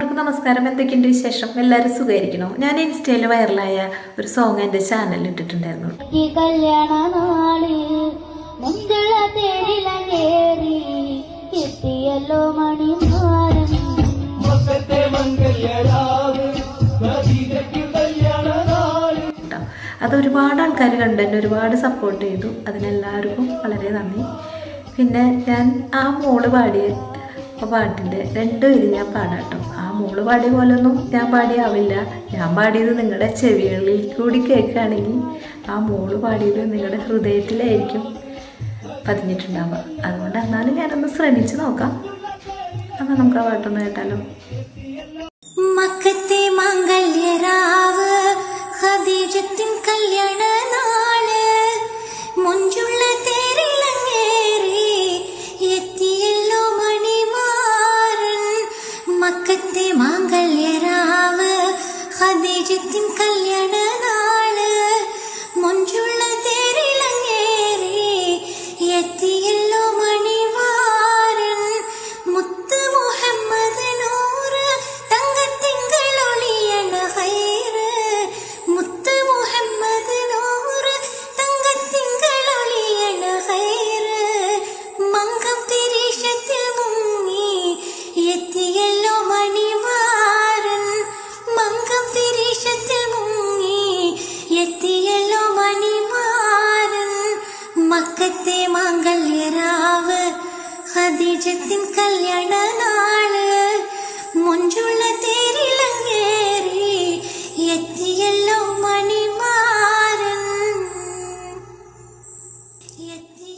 എല്ലാവർക്കും നമസ്കാരം. എന്തൊക്കെയുണ്ട് വിശേഷം? എല്ലാവരും സുഖമായിരിക്കണോ? ഞാൻ ഇൻസ്റ്റയിൽ വൈറലായ ഒരു സോങ് എന്റെ ചാനലിൽ ഇട്ടിട്ടുണ്ടായിരുന്നു. എത്തിയല്ലോ അത് ഒരുപാട് ആൾക്കാർ കണ്ടു എന്നെ ഒരുപാട് സപ്പോർട്ട് ചെയ്തു. അതിനെല്ലാവർക്കും വളരെ നന്ദി. പിന്നെ ഞാൻ ആ മോൾ പാടിയ ആ പാട്ടിന്റെ രണ്ടും ഇത് ഞാൻ പാടാം കേട്ടോ ആ മോൾ പാടിയ പോലൊന്നും ഞാൻ പാടിയാവില്ല. ഞാൻ പാടിയത് നിങ്ങളുടെ ചെവികളിൽ കൂടി കേൾക്കുകയാണെങ്കിൽ ആ മോൾ പാടിയത് നിങ്ങളുടെ ഹൃദയത്തിലായിരിക്കും പതിഞ്ഞിട്ടുണ്ടാവുക. അതുകൊണ്ട് എന്നാലും ഞാനൊന്ന് ശ്രമിച്ചു നോക്കാം. അപ്പം നമുക്ക് ആ പാട്ടൊന്ന് കേട്ടാലോ? മാംഗല്യരാവ് ഹദീജത്തിൻ കല്യാണ എത്തിയല്ലോ മണിമാരൻ മക്കത്തെ മാംഗല്യരാവ് ഹദീജത്തിൻ കല്യാണ നാള് മുഞ്ചുള്ള തേരിലങ്ങേറി എത്തിയല്ലോ മണിമാരൻ എത്തിയ